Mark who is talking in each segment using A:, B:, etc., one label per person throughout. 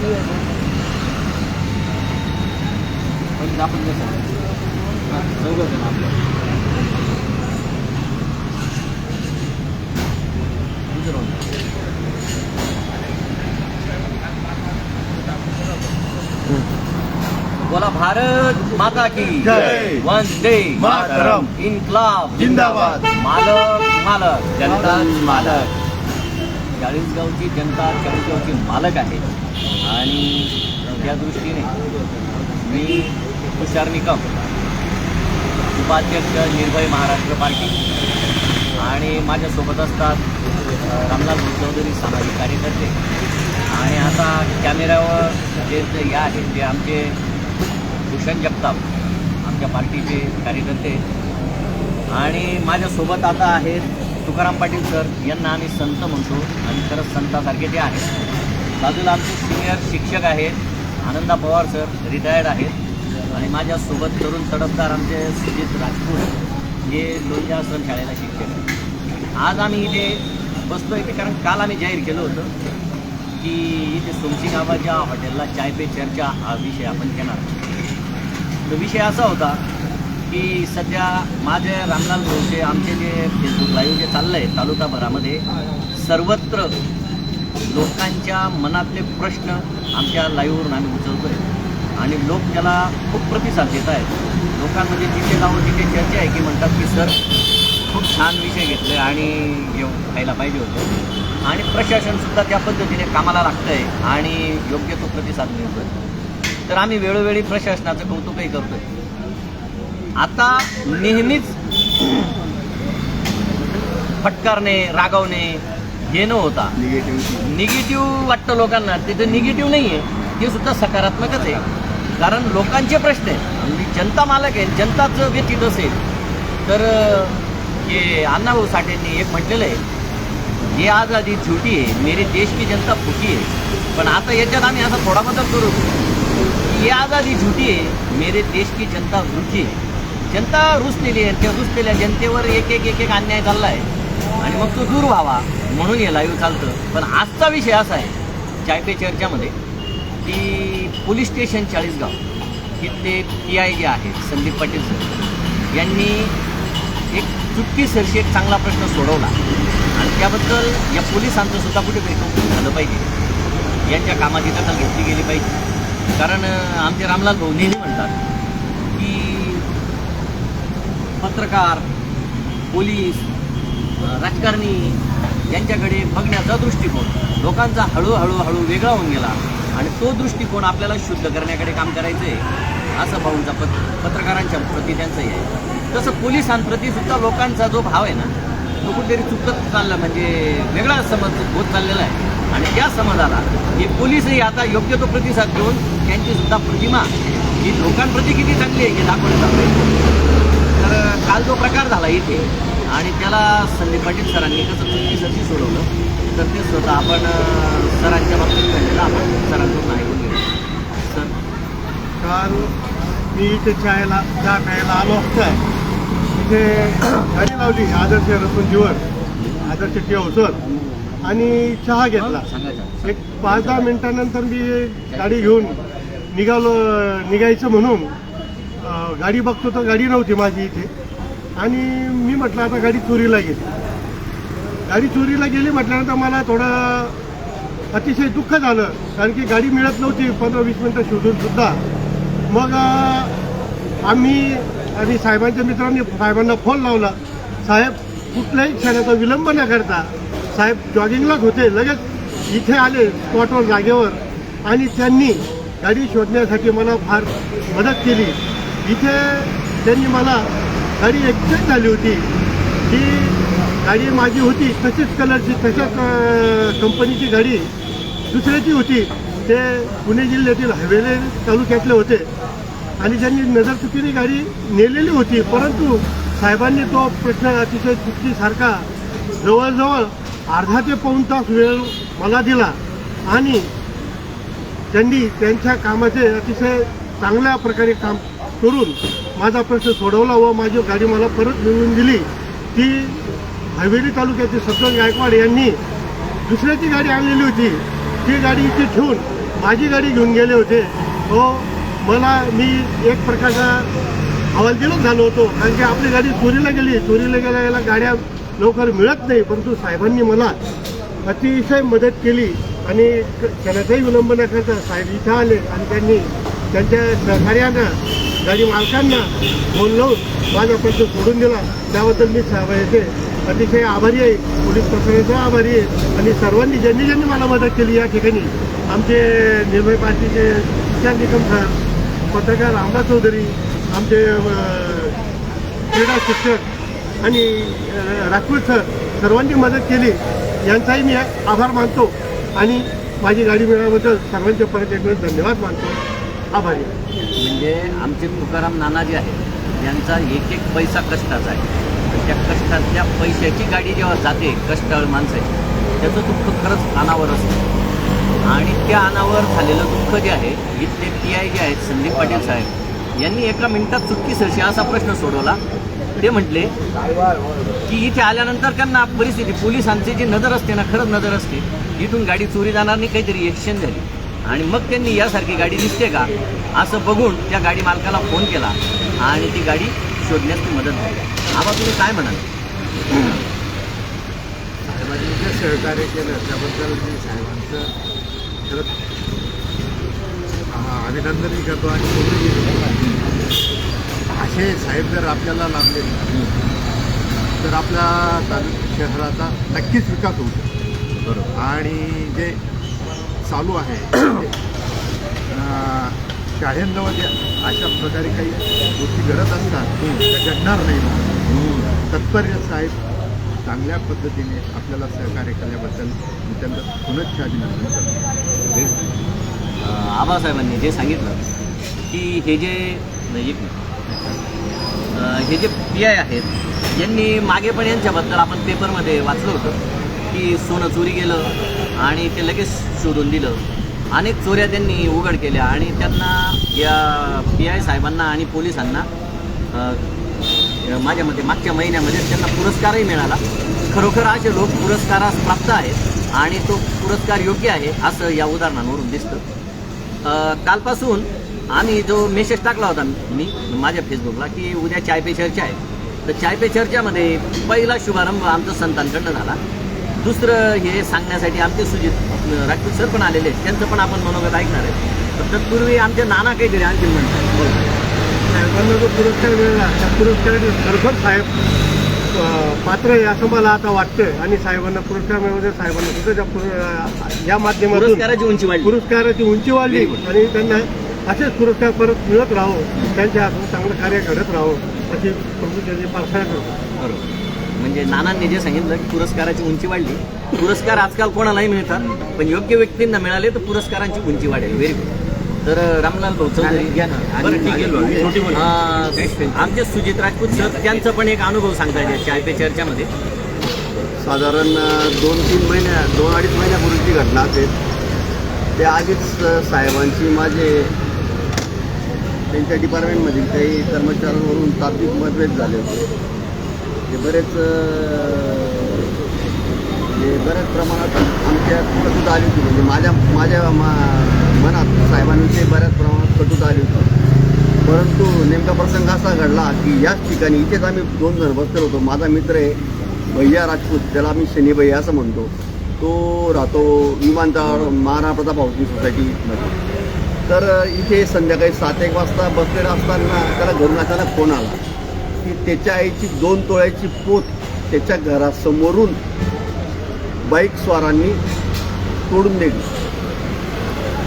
A: जण. बोला भारत माता की
B: जय.
A: वंदे
B: मातरम.
A: इन्कलाब
B: जिंदाबाद.
A: मालक मालक जनता मालक चाळीसगावची जनता चाळीसगावची मालक आहे आणि त्या दृष्टीने मी तुषार निकम उपाध्यक्ष निर्भय महाराष्ट्र पार्टी आणि माझ्यासोबत असतात रामलाल चौधरी सामाजिक कार्यकर्ते. आणि आता कॅमेऱ्यावर जे या हे आहेत ते आमचे भूषण जगताप आमच्या पार्टीचे कार्यकर्ते. आणि माझ्यासोबत आता आहेत तुकाराम पाटील सर यांना आम्ही संत म्हणतो आणि खरंच संतासारखे ते आहेत. बाजूला आमचे सिनियर शिक्षक आहेत आनंदा पवार सर रिटायर्ड आहेत. आणि माझ्यासोबत तरुण तडफदार आमचे सुजित राजपूत हे लोहिया आश्रम शाळेला शिक्षक आहेत. आज आम्ही इथे बसतो इथे कारण काल आम्ही जाहीर केलं होतं की इथे सोमशी गावाच्या हॉटेलला चाय पे चर्चा हा विषय आपण घेणार तो विषय असा होता की सध्या माझे रामलाल भाऊचे आमचे जे फेसबुक लाईव्ह जे चाललं आहे तालुकाभरामध्ये सर्वत्र लोकांच्या मनातले प्रश्न आमच्या लाईव्हवरून आम्ही उचलतो आहे आणि लोक त्याला खूप प्रतिसाद देत आहेत. लोकांमध्ये जिथे जाऊन तिथे चर्चा आहे की म्हणतात की सर खूप छान विषय घेतले आणि घेऊन खायला पाहिजे होतं. आणि प्रशासनसुद्धा त्या पद्धतीने कामाला लागतं आहे आणि योग्य तो प्रतिसाद मिळतोय. तर आम्ही वेळोवेळी प्रशासनाचं कौतुकही करतो आहे आता नेहमीच फटकारणे रागवणे हे न होता. निगेटिव्ह वाटतं लोकांना. तिथं निगेटिव्ह नाही आहे ते सुद्धा सकारात्मकच आहे. कारण लोकांचे प्रश्न आहेत. जनता मालक आहे. जनताचं व्यतीत असेल तर हे अण्णाभाऊ साठेंनी एक म्हटलेलं आहे. ये आझादी झुटी आहे. मेरे देश की जनता फुकी आहे. पण आता याच्यात आम्ही असा थोडा बदल करू. की ये आझादी झुटी आहे. मेरे देश की जनता रुची आहे. जनता रुसलेली आहे. त्या रुसलेल्या जनतेवर एक एक एक एक अन्याय चालला आहे आणि मग तो दूर व्हावा. म्हणून हे लाईव्ह चालतं. पण आजचा विषय असा आहे चाय पे चर्चामध्ये की पोलीस स्टेशन चाळीसगाव इथले पी आय जे आहेत संदीप पाटील सर यांनी एक चुटकीसरशी एक चांगला प्रश्न सोडवला. आणि त्याबद्दल या पोलिसांचं सुद्धा कुठेतरी कौतुक झालं पाहिजे. यांच्या कामाची दखल घेतली गेली पाहिजे. कारण आमचे रामलाल भाऊ नेहमी म्हणतात की पत्रकार पोलीस राजकारणी यांच्याकडे बघण्याचा दृष्टिकोन. लोकांचा हळूहळू हळू वेगळा होऊन गेला आणि तो दृष्टिकोन आपल्याला शुद्ध करण्याकडे काम करायचं आहे असं भाऊंचा पत पत्रकारांच्या प्रती त्यांचंही आहे. तसं पोलिसांप्रती सुद्धा लोकांचा जो भाव आहे ना तो कुठेतरी चुकत चालला म्हणजे वेगळा समज होत चाललेला आहे. आणि त्या समाजाला हे पोलीसही आता योग्य तो प्रतिसाद देऊन त्यांची सुद्धा प्रतिमा ही लोकांप्रती किती चांगली आहे हे दाखवण्याचा प्रयत्न तर काल जो प्रकार झाला इथे आणि त्याला संदीप पाटील सरांनी कसं चुकीसाठी सोडवलं तर ते स्वतः आपण सरांच्या बाबतीत घडलेलं आपण सरांकडून ऐकून घेऊ. सर?
B: काल मी इथे चायला चहा प्यायला आलो असताय तिथे गाडी लावली आदर्श रसून जीवन आदर्श टेवसर आणि चहा घेतला. एक पाच दहा मिनिटानंतर मी गाडी घेऊन निघालो निघायचं म्हणून गाडी बघतो तर गाडी नव्हती माझी इथे. आणि मी म्हटलं आता गाडी चोरीला गेली. गाडी चोरीला गेली म्हटल्यानंतर मला थोडं अतिशय दुःख झालं कारण की गाडी मिळत नव्हती पंधरा वीस मिनटं शोधून सुद्धा. मग आम्ही आणि साहेबांच्या मित्रांनी साहेबांना फोन लावला. साहेब कुठल्याही क्षणाचा विलंब न करता साहेब जॉगिंगलाच होते लगेच इथे आले स्पॉटवर जागेवर. आणि त्यांनी गाडी शोधण्यासाठी मला फार मदत केली. इथे त्यांनी मला गाडी एक्सचेंज झाली होती. ती गाडी माझी होती तशीच कलरची तशाच कंपनीची गाडी दुसऱ्याची होती. ते पुणे जिल्ह्यातील हवेली तालुक्यातले होते. आणि त्यांनी नजरचुकीने गाडी नेलेली होती परंतु साहेबांनी तो प्रश्न अतिशय चुकीसारखा जवळजवळ अर्धा ते पाऊण तास वेळ मला दिला. आणि त्यांनी त्यांच्या कामाचे अतिशय चांगल्या प्रकारे काम करून माझा प्रश्न सोडवला व माझी गाडी मला परत मिळवून दिली. ती हवेली तालुक्याचे सतन गायकवाड यांनी दुसऱ्याची गाडी आणलेली होती. ती गाडी इथे ठेवून माझी गाडी घेऊन गेले होते. व मला मी एक प्रकारचा हवालदिलच झालो होतो. कारण की आपली गाडी चोरीला गेली. चोरीला गेल्या गेल्या गाड्या लवकर मिळत नाही. परंतु साहेबांनी मला अतिशय मदत केली आणि क- विलंब न करता साहेब इथं आले आणि त्यांनी त्यांच्या सहकार्यानं गाडी मालकांना फोन लावून माझा प्रश्न सोडून दिला. त्याबद्दल मी साहेबांचे अतिशय आभारी आहे. पोलीस प्रशासनाचा आभारी आहे. आणि सर्वांनी ज्यांनी ज्यांनी मला मदत केली या ठिकाणी आमचे निर्भय पार्टीचे विचार निकम सर पत्रकार रामदास चौधरी आमचे क्रीडा शिक्षक आणि राजपूत सर सर्वांनी मदत केली. यांचाही मी आभार मानतो. आणि माझी गाडी मिळाल्याबद्दल सर्वांचे परत एक धन्यवाद मानतो. आभारी आहे.
A: म्हणजे आमचे तुकाराम नाना जे आहेत यांचा एक एक पैसा कष्टाचा आहे. त्या कष्टातल्या पैशाची गाडी जेव्हा जाते कष्टाळ माणसाची त्याचं दुःख खरंच अनावर असतं. आणि त्या अनावर झालेलं दुःख जे आहे इथले टी आय जे आहेत संदीप पाटील साहेब यांनी एका मिनिटात चुटकी सरशी असा प्रश्न सोडवला. ते म्हटले की इथे आल्यानंतर त्यांना परिस्थिती पोलिसांची जी नजर असते ना खरंच नजर असते इथून गाडी चोरी जाणार नाही काहीतरी एक्शन झाली. आणि मग त्यांनी यासारखी गाडी दिसते का असं बघून त्या गाडी मालकाला फोन केला आणि ती गाडी शोधण्यास ती मदत झाली. आबा तुम्ही काय म्हणाल?
C: साहेबांनी जे सहकार्य केलं त्याबद्दल मी साहेबांचं खरंच अभिनंदनही करतो आणि असे साहेब जर आपल्याला लाभले तर आपल्या तालुक शहराचा नक्कीच विकास होऊ शकतो.
A: बरोबर.
C: आणि जे चालू आहे. ते, शाळेंजवळ अशा प्रकारे काही गोष्टी घडत असतात त्या घडणार नाही तत्पर्य साहेब चांगल्या पद्धतीने आपल्याला सहकार्य केल्याबद्दल मी त्यांचं पुनश्च अभिनंदन करतो.
A: आबासाहेबांनी जे सांगितलं की हे जे एक हे जे पी आय आहेत यांनी मागे पण यांच्याबद्दल आपण पेपरमध्ये वाचलं होतं की सोनं चोरी गेलं आणि ते लगेच शोधून दिलं. अनेक चोऱ्या त्यांनी उघड केल्या आणि त्यांना या पी आय साहेबांना आणि पोलिसांना माझ्या मते मागच्या महिन्यामध्ये त्यांना पुरस्कारही मिळाला. खरोखर असे लोक पुरस्कारास प्राप्त आहेत आणि तो पुरस्कार योग्य आहे असं या उदाहरणांवरून दिसतं. कालपासून आम्ही जो मेसेज टाकला होता मी माझ्या फेसबुकला की उद्या चाय पे चर्चा आहे. तर चाय पे चर्चामध्ये पहिला शुभारंभ आमचा संतांकडनं झाला. दुसरं हे सांगण्यासाठी आमचे सुजित राजपूत सर पण आलेले आहेत. त्यांचं पण आपण मनोगत ऐकणार आहे. तर तत्पूर्वी आमचे नाना काहीतरी आणखी म्हणतात. बोला.
B: साहेबांना जो पुरस्कार मिळाला त्या पुरस्काराचे खरोखर साहेब पात्र आहे असं मला आता वाटतं आणि साहेबांना पुरस्कार मिळवते साहेबांना सुद्धा त्या पुर- या माध्यमातून
A: पुरस्काराची उंची वाढली.
B: पुरस्काराची उंची वाढली. आणि त्यांना असेच पुरस्कार परत मिळत राहो. त्यांच्या हातून चांगलं कार्य घडत राहो अशी प्रभू त्यांची प्रार्थना करतो.
A: बरोबर. म्हणजे नानांनी जे सांगितलं की पुरस्काराची उंची वाढली. पुरस्कार आजकाल कोणालाही मिळतात पण योग्य व्यक्तींना मिळाले तर पुरस्कारांची उंची वाढेल. व्हेरी गुड तर रामलाल भाऊ चौधरी आहे. अ, आमचे सुजित राजपूत सर त्यांचा पण एक अनुभव सांगता येईल चाय पे चर्चामध्ये.
D: साधारण दोन तीन महिन्या दोन अडीच महिन्यापूर्वीची घटना असेल. ते आधीच साहेबांची माझे त्यांच्या डिपार्टमेंटमधील काही कर्मचाऱ्यांवरून तात्विक मतभेद झाले होते. ते बरेच हे म्हणजे बऱ्याच प्रमाणात आमच्या कटूत आली होती. म्हणजे माझ्या माझ्या मा मनात साहेबांविषयी बऱ्याच प्रमाणात कटूत आली होती. परंतु नेमका प्रसंग असा घडला की याच ठिकाणी इथेच आम्ही दोन जण बसलेलो होतो. माझा मित्र आहे भैया राजपूत त्याला आम्ही शनी भैया असं म्हणतो. तो राहतो विमानतळावर महाराणा प्रताप हाऊसिंग सोसायटीमध्ये तर इथे संध्याकाळी सात एक वाजता बसलेला असताना त्याला घरून अचानक फोन आला. की त्याच्या आईची दोन तोळ्याची पोत त्याच्या घरासमोरून बाईक स्वारांनी तोडून दिली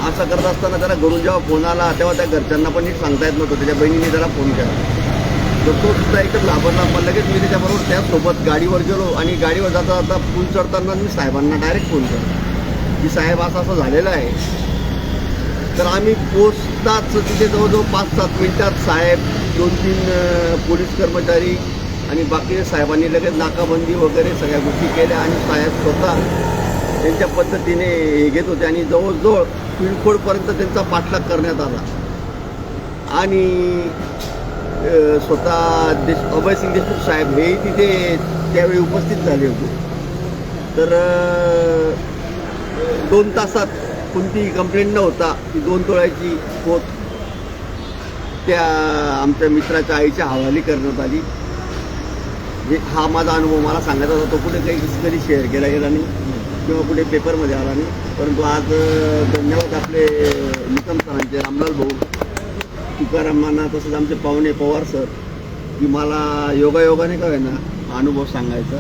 D: असं करत असताना त्याला घरून जेव्हा फोन आला तेव्हा त्या घरच्यांना पण नीट सांगता येत नव्हतं. त्याच्या बहिणीने त्याला फोन केला. तर तो सुद्धा एकदम घाबरला पण लगेच मी त्याच्याबरोबर त्यासोबत गाडीवर गेलो आणि गाडीवर जाता जाता फोन चढताना मी साहेबांना डायरेक्ट फोन केला. की साहेब असं असं झालेलं आहे. तर आम्ही पोचताच तिथे जवळजवळ पाच सात मिनिटात साहेब दोन तीन पोलीस कर्मचारी आणि बाकी साहेबांनी लगेच नाकाबंदी वगैरे सगळ्या गोष्टी केल्या आणि साहेब स्वतः त्यांच्या पद्धतीने हे घेत होते आणि जवळजवळ पिळखोडपर्यंत त्यांचा पाठलाग करण्यात आला. आणि स्वतः देश अभयसिंग देशमुख साहेब हेही तिथे त्यावेळी उपस्थित झाले होते. तर दोन तासात कोणतीही कंप्लेंट न होता ती दोन तोळ्याची पोत त्या आमच्या मित्राच्या आईच्या हवाली करण्यात आली. जे हा माझा अनुभव मला सांगायचा होता तो कुठे काही कधी शेअर केला गेला नाही किंवा कुठे पेपरमध्ये आला नाही. परंतु आज धन्यवाद आपले निकम सरांचे रामलाल भाऊ तुकारामांना तसंच आमचे पाहुणे पवार सर की मला योगायोगाने काय ना अनुभव सांगायचा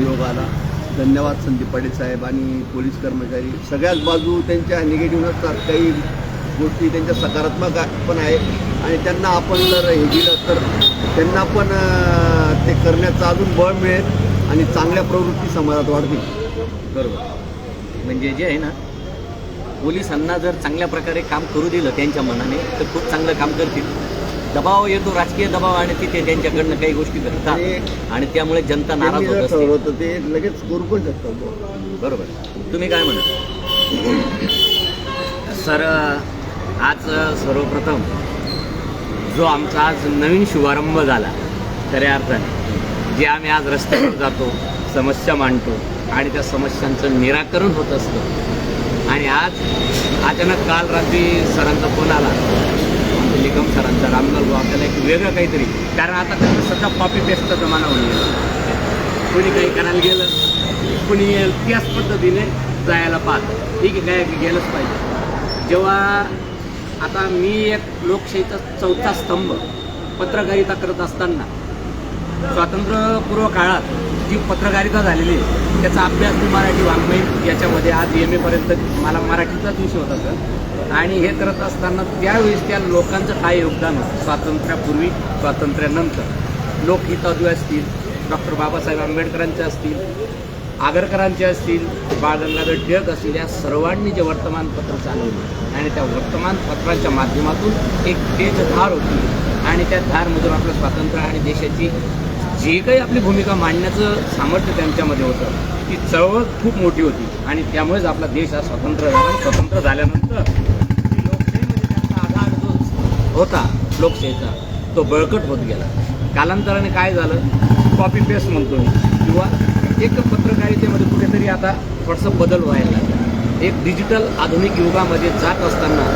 D: योगाला. धन्यवाद संदीप पाटील साहेब आणि पोलीस कर्मचारी. सगळ्याच बाजू त्यांच्या निगेटिव्ह नसतात काही गोष्टी त्यांच्या सकारात्मक पण आहे. आणि त्यांना आपण जर हे दिलं तर त्यांना पण ते करण्याचं अजून बळ मिळेल आणि चांगल्या प्रवृत्ती समाजात वाढतील.
E: बरोबर. म्हणजे जे आहे ना पोलिसांना जर चांगल्या प्रकारे काम करू दिलं त्यांच्या मनाने तर खूप चांगलं काम करतील. दबाव येतो राजकीय दबाव आणि तिथे त्यांच्याकडनं काही गोष्टी घडतात. आणि त्यामुळे जनता नाराज होत
D: ते लगेच करू पण शकतात.
E: बरोबर. तुम्ही काय म्हणत? सर आज सर्वप्रथम जो आमचा आज नवीन शुभारंभ झाला खऱ्या अर्थाने. जे आम्ही आज रस्त्यावर जातो समस्या मांडतो आणि त्या समस्यांचं निराकरण होत असतं. आणि आज अचानक काल रात्री सरांचा फोन आला. आमच्या सरांचा रामदास भाऊ आपल्याला एक वेगळं काहीतरी. कारण आता कसं सध्या कॉपी पेस्टचा जमाना होऊन गेला. कोणी काही करायला गेलं कोणी त्याच पद्धतीने जायला पाहत. ठीक आहे काय गेलंच पाहिजे. जेव्हा आता मी एक लोकशाहीचा चौथा स्तंभ पत्रकारिता करत असताना स्वातंत्र्यपूर्व काळात जी पत्रकारिता झालेली आहे, त्याचा अभ्यास मी मराठी वाङ्मय याच्यामध्ये आज एम एपर्यंत मला मराठीचाच विषय होता सर आणि हे करत असताना त्यावेळेस त्या लोकांचं काय योगदान होतं? स्वातंत्र्यापूर्वी स्वातंत्र्यानंतर. लोकहितवादी असतील डॉक्टर बाबासाहेब आंबेडकरांचे असतील आगरकरांचे असतील बाळ गंगाधर टिळक असतील या सर्वांनी जे वर्तमानपत्र चालवलं आणि त्या वर्तमानपत्राच्या माध्यमातून एक तेज धार होती. आणि त्या धारमधून आपलं स्वातंत्र्य आणि देशाची जी काही आपली भूमिका मांडण्याचं सामर्थ्य त्यांच्यामध्ये होतं ती चळवळ खूप मोठी होती. आणि त्यामुळेच आपला देश हा स्वतंत्र झाला. स्वतंत्र झाल्यानंतर लोकशाहीमध्ये त्यांचा आधार जो होता लोकशाहीचा तो बळकट होत गेला. कालांतराने काय झालं? कॉपी पेस्ट म्हणतो मी. किंवा एक पत्रकारितेमध्ये कुठेतरी आता थोडंसं बदल व्हायला लागला. एक डिजिटल आधुनिक युगामध्ये जात असताना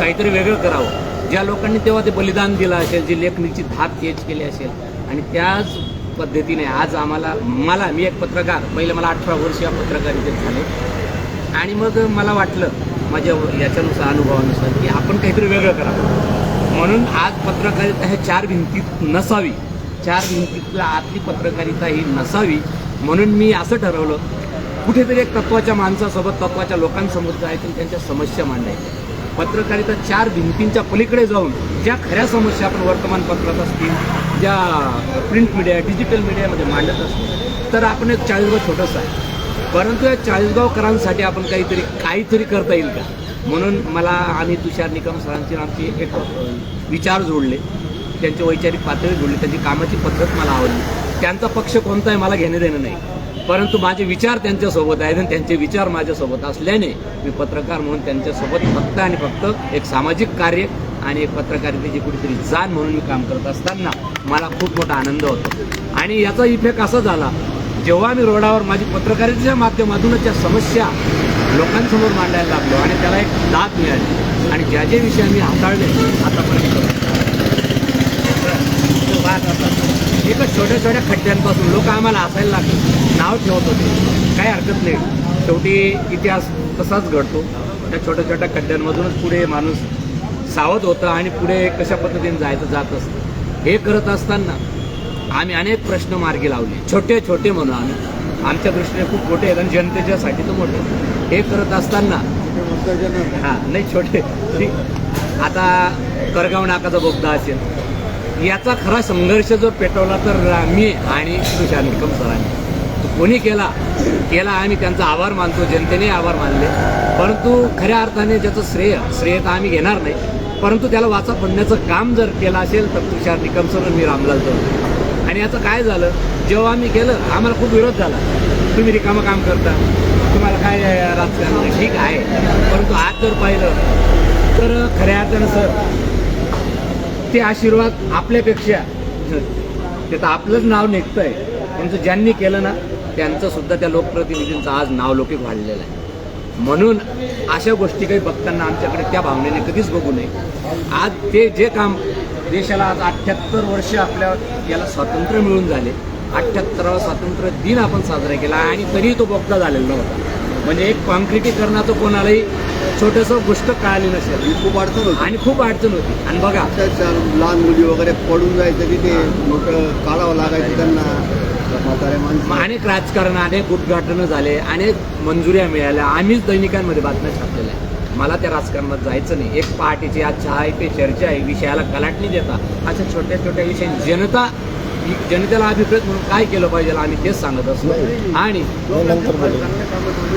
E: काहीतरी वेगळं करावं. ज्या लोकांनी तेव्हा ते बलिदान दिलं असेल जी लेखणीची धाप तेज केली असेल आणि त्याच पद्धतीने आज आम्हाला मला मी एक पत्रकार पहिले मला अठरा वर्ष या पत्रकारितेत झाले. आणि मग मला वाटलं माझ्या याच्यानुसार अनुभवानुसार की आपण काहीतरी वेगळं करावं. म्हणून आज पत्रकारिता ह्या चार भिंतीत नसावी. चार भिंतीतला आतली पत्रकारिता ही नसावी. म्हणून मी असं ठरवलं कुठेतरी एक तत्वाच्या माणसासोबत तत्वाच्या लोकांसमोर जायचं त्यांच्या समस्या मांडायच्या. पत्रकारिता चार भिंतींच्या पलीकडे जाऊन ज्या खऱ्या समस्या आपण वर्तमानपत्रात असतील ज्या प्रिंट मीडिया डिजिटल मीडियामध्ये मांडत असतील तर आपण एक चाळीसगाव छोटंसं आहे. परंतु या चाळीसगावकरांसाठी आपण काहीतरी काहीतरी करता येईल का? म्हणून मला आणि तुषार निकम सरांची आमची एक विचार जोडले. त्यांची वैचारिक पातळी जोडली त्यांची कामाची पद्धत मला आवडली. त्यांचा पक्ष कोणता आहे मला घेणे देणं नाही. परंतु माझे विचार त्यांच्यासोबत आहेत आणि त्यांचे विचार माझ्यासोबत असल्याने मी पत्रकार म्हणून त्यांच्यासोबत फक्त आणि फक्त एक सामाजिक कार्य आणि एक पत्रकारितेची कुठेतरी जाण म्हणून मी काम करत असताना मला खूप मोठा आनंद होतो. आणि याचा इफेक्ट असा झाला जेव्हा मी रोडावर माझी पत्रकारितेच्या माध्यमातूनच त्या समस्या लोकांसमोर मांडायला लागलो आणि त्याला एक दाद मिळाली. आणि ज्या जे विषय मी हाताळले आतापर्यंत तो भाग असा. एकच छोट्या छोट्या खड्ड्यांपासून लोक आम्हाला हसायला लागले. नाव ठेवत होते. काही हरकत नाही. शेवटी इतिहास तसाच घडतो. त्या छोट्या छोट्या खड्ड्यांमधूनच पुढे माणूस सावध होतं आणि पुढे कशा पद्धतीने जायचं जात असतं. हे करत असताना आम्ही अनेक प्रश्न मार्गी लावले. छोटे छोटे म्हणून आम्ही. आमच्या दृष्टीने खूप मोठे आहेत आणि जनतेच्यासाठी तर मोठे. हे करत असताना हा नाही छोटे. ठीक आता करगाव नाकाचा बोगदा असेल. याचा खरा संघर्ष जर पेटवला तर मी आणि तुषार निकम सरांनी. कोणी केला? केला आम्ही त्यांचा आभार मानतो जनतेने आभार मानले. परंतु खऱ्या अर्थाने ज्याचं श्रेय श्रेय तर आम्ही घेणार नाही. परंतु त्याला वाचा फोडण्याचं काम जर केलं असेल तर तुषार निकम सर मी रामलाल चौधरी. आणि याचं काय झालं? जेव्हा आम्ही केलं आम्हाला खूप विरोध झाला. तुम्ही रिकामं काम करता. तुम्हाला काय राजकारण ठीक आहे. परंतु आज जर पाहिलं तर खऱ्या अर्थानं सर ते आशीर्वाद आपल्यापेक्षा ते तर आपलंच नाव निघतंय. त्यांचं ज्यांनी केलं ना त्यांचं सुद्धा त्या लोकप्रतिनिधींचं आज नावलौकिक वाढलेलं आहे. म्हणून अशा गोष्टी काही बघताना आमच्याकडे त्या भावनेने कधीच बघू नये. आज ते जे काम देशाला आज अठ्ठ्याहत्तर वर्ष आपल्या याला स्वातंत्र्य मिळून झाले. अठ्ठ्याहत्तरावा स्वातंत्र्य दिन आपण साजरा केला आणि तरीही तो बोगदा झालेला नव्हता. म्हणजे एक कॉन्क्रिटीकरणाचं कोणालाही छोटंसं गोष्ट कळाली नसेल.
D: खूप अडचण होती.
E: आणि खूप अडचण होती. आणि बघा.
D: लहान मुली वगैरे पडून जायचं की ते मग काढावं लागायचं त्यांना.
E: अनेक राजकारण अनेक उद्घाटनं झाले अनेक मंजुऱ्या मिळाल्या. आम्हीच दैनिकांमध्ये बातम्या छापलेल्या मला त्या राजकारणात जायचं नाही. एक पहाटेची आज चहा आहे पे चर्चा आहे. विषयाला कलाटणी देता. अशा छोट्या छोट्या विषयी जनता जनतेला अभिप्रेत म्हणून काय केलं पाहिजे आम्ही तेच सांगत असतो. आणि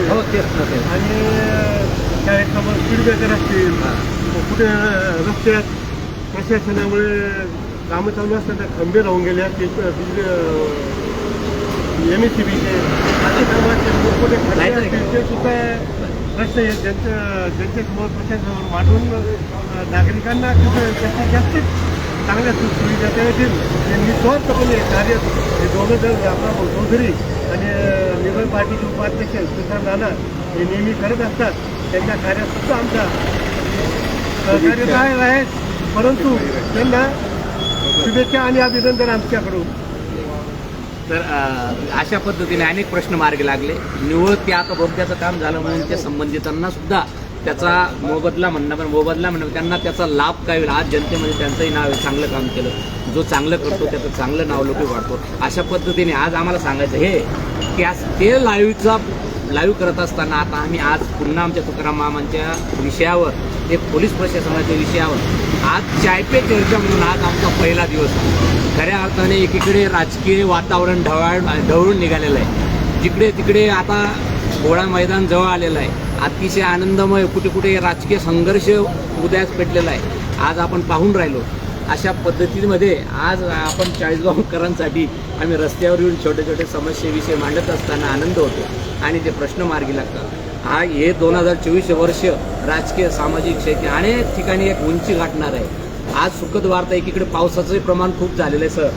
E: हो तेच
B: आणि स्पीड ब्रेकर असतील कुठे रस्त्यात प्रशासनामुळे कामं चालू असताना खंबे राहून गेले असतील एम एस सी बीचे असे कामाचे मोठमोठे खड्डे असतील ते सुद्धा रस्ते ज्यांच्या ज्यांच्यासमोर प्रशासनावर मांडून नागरिकांना कुठे जास्तीत जास्त चांगल्या सुविधा त्या येतील ते निस्वार्थपणे कार्य हे दोघं जण रामराव चौधरी आणि अं, लिबरल पार्टीचे उपाध्यक्ष तुषार नाना हे नेहमी करत असतात त्यांच्या कार्यात सुद्धा आमचा सहकार्य तर आहे. परंतु त्यांना शुभेच्छा आणि अभिनंदन आमच्याकडून.
E: तर अशा पद्धतीने अनेक प्रश्न मार्गी लागले. निवळ ते आता बोगद्याचं काम झालं म्हणून ते संबंधितांना सुद्धा त्याचा मोबदला म्हणणं पण मोबदला म्हणणं त्यांना त्याचा लाभ काय होईल? आज जनतेमध्ये त्यांचंही नाव आहे चांगलं काम केलं. जो चांगलं करतो त्याचं चांगलं नाव लोक वाढतो. अशा पद्धतीने आज आम्हाला सांगायचं हे की आज ते लाईव्हचा लाईव्ह करत असताना आता आम्ही आज पुन्हा आमच्या तुकाराम मामांच्या विषयावर ते पोलीस प्रशासनाच्या विषयावर आज चायपे चर्चा म्हणून आज आमचा पहिला दिवस. खऱ्या अर्थाने एकीकडे राजकीय वातावरण ढवाळ ढवळून निघालेलं आहे. जिकडे तिकडे आता गोळा मैदान जवळ आलेलं आहे. अतिशय आनंदमय कुठे कुठे राजकीय संघर्ष उदयास पेटलेला आहे. आज आपण पाहून राहिलो. अशा पद्धतीमध्ये आज आपण चाळीसगावकरांसाठी आम्ही रस्त्यावर येऊन छोटे छोटे समस्येविषयी मांडत असताना आनंद होतो आणि ते प्रश्न मार्गी लागतात. हा हे दोन हजार चोवीस वर्ष राजकीय सामाजिक क्षेत्र अनेक ठिकाणी एक उंची गाठणार आहे. आज सुखद वार्ता एकीकडे पावसाचंही प्रमाण खूप झालेलं आहे सर.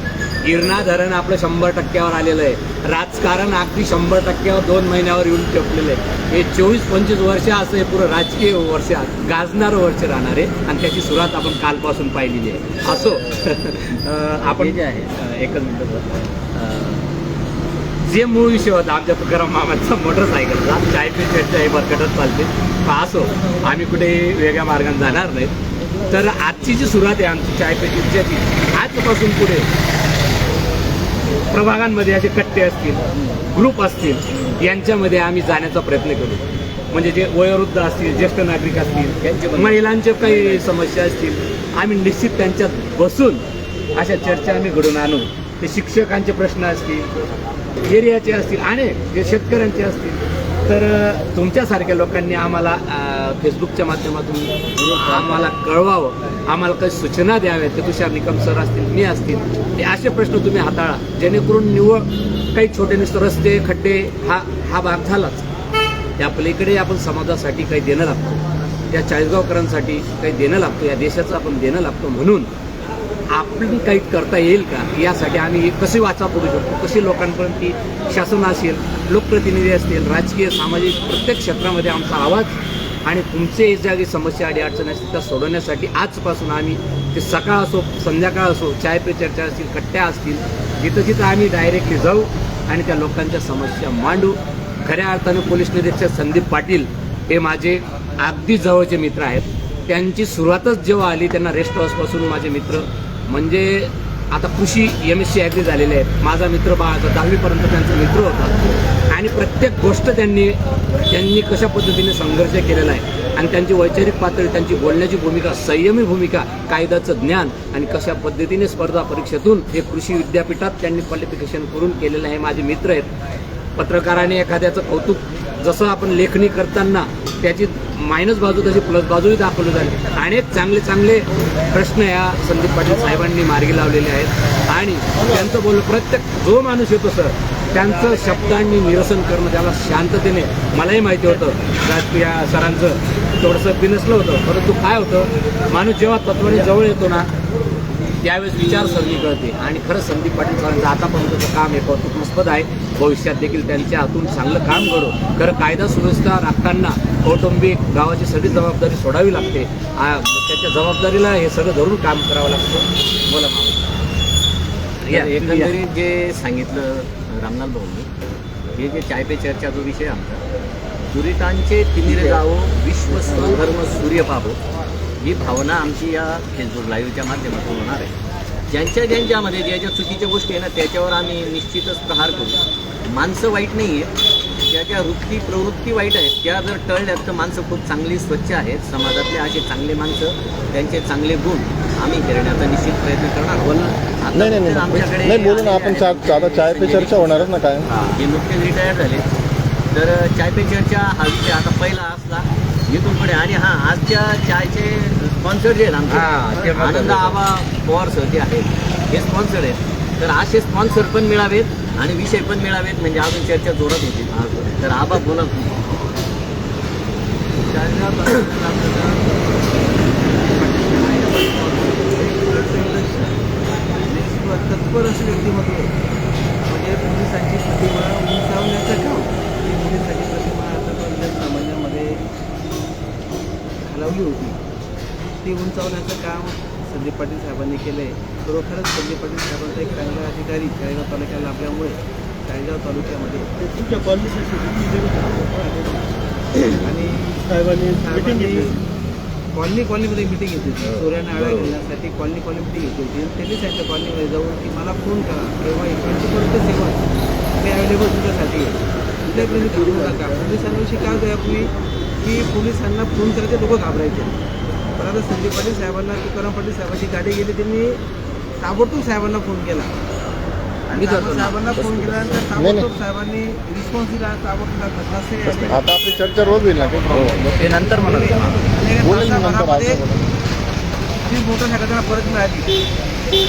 E: गिरणा धरण आपलं शंभर टक्क्यावर आलेलं आहे. राजकारण अगदी शंभर टक्क्यावर दोन महिन्यावर येऊन टेपलेलं आहे. हे चोवीस पंचवीस वर्ष असं हे पुरं राजकीय वर्ष गाजणारं वर्ष राहणार आहे. आणि त्याची सुरुवात आपण कालपासून पाहिलेली आहे. असो. आपण
A: जे आहे. एकच मिनिट
E: जे मूळ विषय होता आमच्या तुकाराम मामाचा मोटरसायकलचा चाय पे चर्चा हे बरकटत चालते. असो आम्ही कुठे वेगळ्या मार्गाने जाणार नाही. तर आजची जी सुरुवात आहे आमची चाय पे चर्चाची आजपासून पुढे प्रभागांमध्ये असे कट्टे असतील ग्रुप असतील यांच्यामध्ये आम्ही जाण्याचा प्रयत्न करू. म्हणजे जे वयोवृद्ध असतील ज्येष्ठ नागरिक असतील महिलांच्या काही समस्या असतील आम्ही निश्चित त्यांच्यात बसून अशा चर्चा आम्ही घडून आणू. ते शिक्षकांचे प्रश्न असतील एरियाचे असतील अनेक जे शेतकऱ्यांचे असतील तर तुमच्यासारख्या लोकांनी आम्हाला फेसबुकच्या माध्यमातून आम्हाला कळवावं. आम्हाला काही सूचना द्याव्यात ते तुषार निकम सर असतील मी असतील ते असे प्रश्न तुम्ही हाताळा. जेणेकरून निव्वळ काही छोटे नुसते रस्ते खड्डे हा हा भाग झालाच. त्या पलीकडे आपण समाजासाठी काही देणं लागतो. त्या चाळीसगावकरांसाठी काही देणं लागतो या देशाचं आपण देणं लागतो म्हणून आपण काही करता येईल का? यासाठी आम्ही कशी वाचा करू शकतो कशी लोकांपर्यंत ती शासन असेल लोकप्रतिनिधी असतील राजकीय सामाजिक प्रत्येक क्षेत्रामध्ये आमचा आवाज आणि तुमचे ज्या काही समस्या अडी अडचण असतील त्या सोडवण्यासाठी आजपासून आम्ही ते सकाळ असो संध्याकाळ असो चाय पे चर्चा असतील कट्ट्या असतील जिथं जिथं आम्ही डायरेक्टली जाऊ आणि त्या लोकांच्या समस्या मांडू. खऱ्या अर्थानं पोलीस निरीक्षक संदीप पाटील हे माझे अगदी जवळचे मित्र आहेत. त्यांची सुरुवातच जेव्हा आली त्यांना रेस्ट हाऊसपासून माझे मित्र. म्हणजे आता कृषी एम एस सी ॲग्री झालेले आहेत. माझा मित्र बाळाचा दहावीपर्यंत त्यांचा मित्र होता. आणि प्रत्येक गोष्ट त्यांनी त्यांनी कशा पद्धतीने संघर्ष केलेला आहे आणि त्यांची वैचारिक पातळी त्यांची बोलण्याची भूमिका संयमी भूमिका कायद्याचं ज्ञान आणि कशा पद्धतीने स्पर्धा परीक्षेतून हे कृषी विद्यापीठात त्यांनी क्वालिफिकेशन करून केलेलं आहे. माझे मित्र आहेत. पत्रकाराने एखाद्याचं कौतुक जसं आपण लेखणी करताना त्याची मायनस बाजू तशी प्लस बाजूही दाखवली जाईल अनेक चांगले चांगले प्रश्न या संदीप पाटील साहेबांनी मार्गी लावलेले आहेत. आणि त्यांचं बोलणं प्रत्येक जो माणूस येतो सर त्यांचं शब्दांनी निरसन करणं त्याला शांततेने मलाही माहिती होतं. राजकीय सरांचं थोडंसं बिनसलं होतं परंतु काय होतं माणूस जेव्हा तत्वाने जवळ येतो ना त्यावेळेस विचारसरणी कळते. आणि खरंच संदीप पाटील सरांचं आतापर्यंतचं काम हे कौतुक आहे. भविष्यात देखील त्यांच्या हातून चांगलं काम घडो खरं कायदा सुव्यवस्था राखताना कौटुंबिक गावाची सगळी जबाबदारी सोडावी लागते त्याच्या जबाबदारीला हे सगळं धरून काम करावं लागतं बोला मामा. या.
A: एकंदरीत जे सांगितलं रामनाथ भाऊंनी हे जे चाय पे चर्चा जो विषय आमचा दुरितांचे तिमिरे जावो विश्व स्वधर्म सूर्य पाहो ही भावना आमची या फेसबुक लाईव्हच्या माध्यमातून होणार आहे ज्यांच्या ज्यांच्यामध्ये ज्या ज्या चुकीच्या गोष्टी आहे ना त्याच्यावर आम्ही निश्चितच प्रहार करू. माणसं वाईट नाही आहेत ज्या ज्या वृत्ती प्रवृत्ती वाईट आहेत त्या जर टळल्यात तर माणसं खूप चांगली स्वच्छ आहेत. समाजातले असे चांगले माणसं त्यांचे चांगले गुण आम्ही घेण्याचा निश्चित प्रयत्न करणार. आता
F: नाही नाही.
A: आमच्याकडे
F: नाही बोलू ना
A: आलेले
F: आपण आता चाय पे चर्चा होणारच ना काय?
A: जे नुकतेच रिटायर झाले. तर चाय पे चर्चा हा विषय आता पहिला असला. इथून पुढे आणि हा आजच्या चायचे स्पॉन्सर जे आहेत
E: हा, ते
A: आमचे
E: महत्त्वाचं.
A: आनंद आबा पवार सर जे आहेत हे स्पॉन्सर आहेत. तर असे स्पॉन्सर पण मिळावेत आणि विषय पण मिळावेत म्हणजे अजून चर्चा जोरात होती. तर आबा बोला.
G: तत्पर असे व्यक्तिमत्व म्हणजे पोलिसांची प्रतिमा उंचावण्याचं काम ही पोलिसांची प्रतिमा आतापर्यंत समाजामध्ये घालवली होती. ती उंचावण्याचं काम संदीप पाटील साहेबांनी केलं आहे खरोखरच संदीप पाटील साहेबांचा एक चांगला अधिकारी चाळीगाव तालुक्याला लाभल्यामुळे चाळीगाव तालुक्यामध्ये
B: तुमच्या कॉलनीसाठी
G: आणि
B: साहेबांनी
G: कॉलनी कॉलनीमध्ये मिटिंग घेतली होती. चोऱ्यांना आळा घालण्यासाठी कॉलनी कॉलनी मिटिंग घेतली होती. त्यांनी त्यांच्या कॉलनीमध्ये जाऊन की मला फोन करा. केव्हा इकडची सेवा? मी अवेलेबल तुमच्यासाठी आहे. कुठल्यापर्यंत घाबरू नका पोलिसांविषयी काय होतं यापूर्वी? की पोलिसांना फोन करायचे लोक घाबरायचे. पण आता संदीप पाटील साहेबांना तुकाराम पाटील साहेबांची गाडी गेली त्यांनी ताबडतोब साहेबांना फोन केला. आणि साहेबांना फोन केल्यानंतर ताबडतोब साहेबांनी रिस्पॉन्स दिला ताबडतोब घटनास्थळी आले.
F: आता आपली चर्चा रोज होईल ना नाही.
E: ते नंतर.
G: ती मोटरसायकल त्यांना परत मिळाली.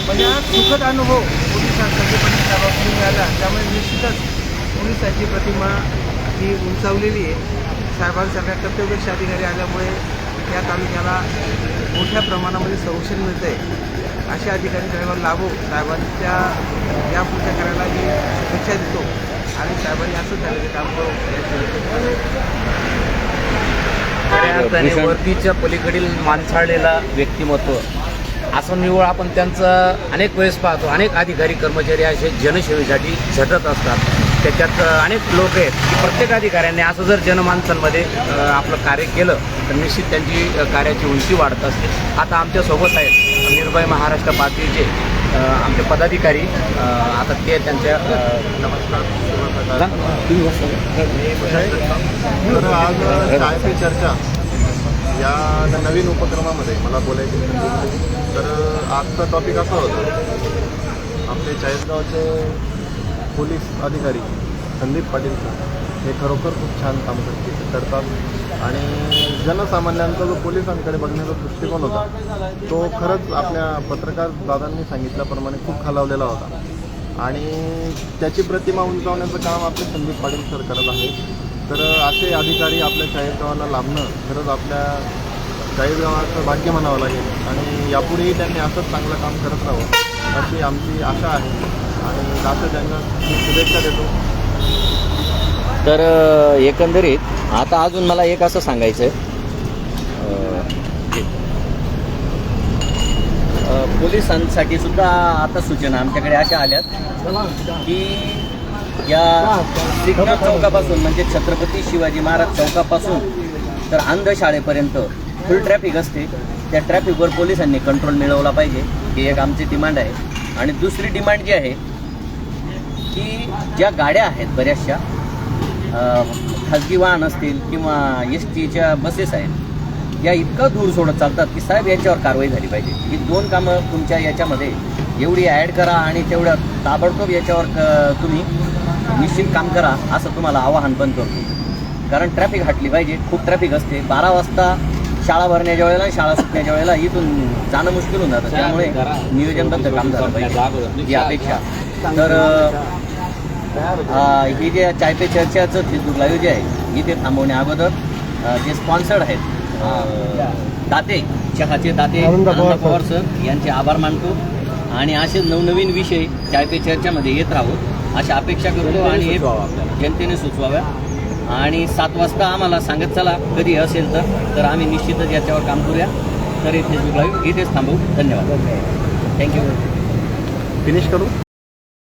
G: म्हणजे हा सुखद अनुभव पोलिसांसाठी पण साहेबांनी मिळाला. त्यामुळे निश्चितच पोलिसांची प्रतिमा ही उंचावलेली आहे. साहेबांसारख्या कर्तव्यदक्ष अधिकारी आल्यामुळे या तालुक्याला मोठ्या प्रमाणामध्ये संरक्षण मिळतं आहे अशा अधिकारी साहेबांना लाभो. साहेबांच्या या पूजा करायला मी शुभेच्छा देतो. आणि साहेबांनी असं झालेलं काम
E: खऱ्या अर्थाने वर्दीच्या पलीकडील माणसाळलेला व्यक्तिमत्व असं निवळ आपण त्यांचं अनेक वेळेस पाहतो. अनेक अधिकारी कर्मचारी असे जनसेवेसाठी झटत असतात. त्याच्यात अनेक लोक आहेत की प्रत्येक अधिकाऱ्यांनी असं जर जनमानसांमध्ये आपलं कार्य केलं तर निश्चित त्यांची कार्याची उंची वाढत असते. आता आमच्यासोबत आहेत निर्भय महाराष्ट्र अ, आमचे पदाधिकारी. आता ते त्यांच्या नमस्कार.
C: आज चाय पे चर्चा या नवीन उपक्रमामध्ये मला बोलायची. तर आजचा टॉपिक असा होता. आपले चाळीसगावचे पोलीस अधिकारी संदीप पाटील सर हे खरोखर खूप छान काम करते करतात. आणि जनसामान्यांचा जो पोलिसांकडे बघण्याचा दृष्टिकोन होता तो खरंच आपल्या पत्रकार दादांनी सांगितल्याप्रमाणे खूप खालावलेला होता. आणि त्याची प्रतिमा उंचावण्याचं काम आपले संदीप पाटील सर करत आहे तर असे अधिकारी आपल्या चाळीसगावाला लाभणं खरंच आपल्या शाहीरगावाचं भाग्य म्हणावं लागेल. आणि यापुढेही त्यांनी असंच चांगलं काम करत राहावं अशी आमची आशा आहे. आणि त्यांना. शुभेच्छा देतो.
A: तर एकंदरीत आता अजून मला एक असं सांगायचं आहे पोलिसांसाठी सुद्धा आता सूचना आमच्याकडे अशा आल्यात की या सिग्नल चौकापासून म्हणजे छत्रपती शिवाजी महाराज चौकापासून तर अंधशाळेपर्यंत फुल ट्रॅफिक असते. त्या ट्रॅफिकवर पोलिसांनी कंट्रोल मिळवला पाहिजे. ही एक आमची डिमांड आहे. आणि दुसरी डिमांड जी आहे की ज्या गाड्या आहेत बऱ्याचशा खाजगी वाहन असतील किंवा एस टीच्या बसेस आहेत या इतकं दूर सोडत चालतात की साहेब याच्यावर कारवाई झाली पाहिजे. ही दोन कामं तुमच्या याच्यामध्ये एवढी ॲड करा आणि तेवढ्या ताबडतोब याच्यावर तुम्ही निश्चित काम करा असं तुम्हाला आवाहन पण करतो. कारण ट्रॅफिक हटली पाहिजे खूप ट्रॅफिक असते. बारा वाजता शाळा भरण्याच्या वेळेला शाळा सुटण्याच्या वेळेला इथून जाणं मुश्किल होऊन जातं. त्यामुळे नियोजनबद्ध काम झालं पाहिजे. ही अपेक्षा. तर ही जे चाय पे चर्चाचं फेसबुक लाईव्ह जे आहे इथे थांबवण्या अगोदर जे स्पॉन्सर्ड आहेत दाते चहाचे दाते आनंद पवार सर यांचे आभार मानतो. आणि असे नवनवीन विषय चाय पे चर्चामध्ये येत राहू अशा अपेक्षा करतो आणि हे जनतेने सुचवाव्या. आणि सात वाजता आम्हाला सांगत चला कधी असेल तर तर आम्ही निश्चितच याच्यावर काम करूया. तर इथेच लाईव्ह इथेच थांबवू. धन्यवाद. थँक्यू
F: फिनिश करू?